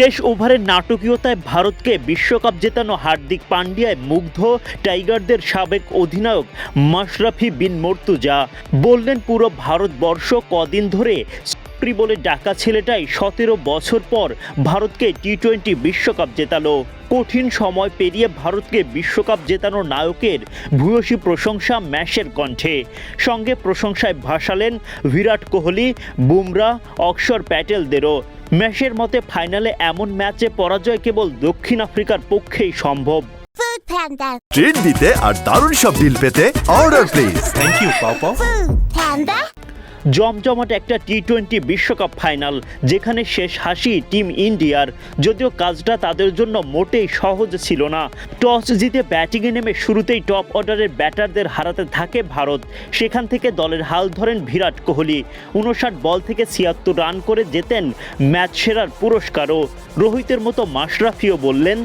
শেষ ওভারের নাটকীয়তায় ভারতকে বিশ্বকাপ জেতানো হার্দিক পান্ডিয়ায় মুগ্ধ টাইগারদের সাবেক অধিনায়ক মাশরাফি বিন মর্তুজা। বললেন, পুরো ভারতবর্ষ কদিন ধরে বলে ডাকা ছেলেটাই সতেরো বছর পর ভারতকে টি টোয়েন্টি বিশ্বকাপ জেতালো। কঠিন সময় পেরিয়ে ভারতকে বিশ্বকাপ জেতানো নায়কের ভূয়সী প্রশংসা ম্যাশের কণ্ঠে। সঙ্গে প্রশংসায় ভাসালেন বিরাট কোহলি বুমরা অক্ষর প্যাটেলদেরও। ম্যাশের মতে ফাইনালে এমন ম্যাচে পরাজয় কেবল দক্ষিণ আফ্রিকার পক্ষেই সম্ভব. ট্রিট দিতে আর দারুণ সব ডিল পেতে অর্ডার প্লিজ থ্যাংক ইউ পাও. জমজমাট একটা টি টোয়েন্টি বিশ্বকাপ ফাইনাল যেখানে শেষ হাসি টিম ইন্ডিয়ার যদিও কাজটা তাদের জন্য মোটেই সহজ ছিল না। টস জিতে ব্যাটিংয়ে নেমে শুরুতেই টপ অর্ডারের ব্যাটারদের হারাতে থাকে ভারত। সেখান থেকে দলের হাল ধরেন বিরাট কোহলি। উনষাট বল থেকে ছিয়াত্তর রান করে জেতেন ম্যাচ সেরার পুরস্কারও। রোহিতের মতো মাশরাফিও বললেন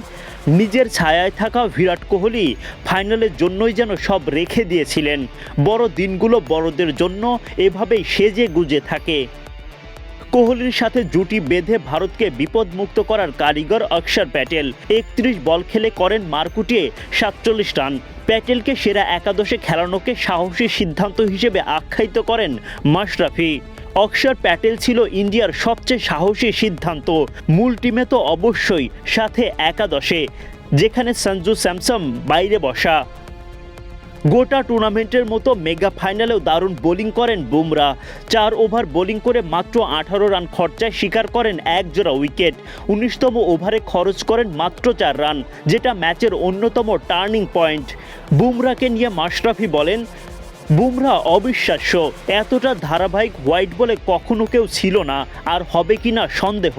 নিজের ছায়ায় থাকা বিরাট কোহলি ফাইনালের জন্যই যেন সব রেখে দিয়েছিলেন। বড় দিনগুলো বড়দের জন্য এভাবেই সেজে গুজে থাকে। কোহলির সাথে জুটি বেঁধে ভারতকে বিপদমুক্ত করার কারিগর অক্ষর প্যাটেল। একত্রিশ বল খেলে করেন মারকুটিয়ে সাতচল্লিশ রান। প্যাটেলকে সেরা একাদশে খেলানোকে সাহসী সিদ্ধান্ত হিসেবে আখ্যায়িত করেন মাশরাফি। অক্ষর প্যাটেল ছিল ইন্ডিয়ার সবচেয়ে সাহসী সিদ্ধান্ত। মূল টিমে তো অবশ্যই সাথে একাদশে, যেখানে সঞ্জু স্যামসম বাইরে বসা। গোটা টুর্নামেন্টের মতো মেগা ফাইনালেও দারুণ বোলিং করেন বুমরা। চার ওভার বোলিং করে মাত্র আঠারো রান খরচায় স্বীকার করেন এক জোড়া উইকেট। উনিশতম ওভারে খরচ করেন মাত্র চার রান, যেটা ম্যাচের অন্যতম টার্নিং পয়েন্ট। বুমরাকে নিয়ে মাশরাফি বলেন বুমরা অবিশ্বাস্য। এতটা ধারাবাহিক হোয়াইট বলে কখনো কেউ ছিল না, আর হবে কি না সন্দেহ।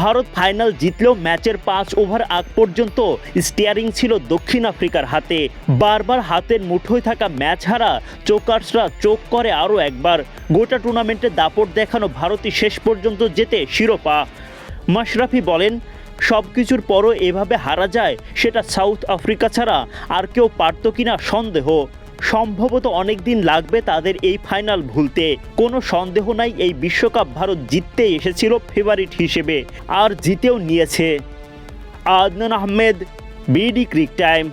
ভারত ফাইনাল জিতলেও ম্যাচের পাঁচ ওভার আগ পর্যন্ত স্টিয়ারিং ছিল দক্ষিণ আফ্রিকার হাতে। বারবার হাতের মুঠোয় থাকা ম্যাচ হারা চোকার্সরা চোখ করে আরও একবার। গোটা টুর্নামেন্টে দাপট দেখানো ভারতই শেষ পর্যন্ত যেতে শিরোপা। মাশরাফি বলেন, সব কিছুর পরও এভাবে হারা যায়, সেটা সাউথ আফ্রিকা ছাড়া আর কেউ পারত কিনা সন্দেহ। সম্ভবত অনেক দিন লাগবে তাদের এই ফাইনাল ভুলতে। কোনো সন্দেহ নাই, এই বিশ্বকাপ ভারত জিততে এসেছিল ফেভারিট হিসেবে, আর জিতেও নিয়েছে। Adnan Ahmed, BD cric time.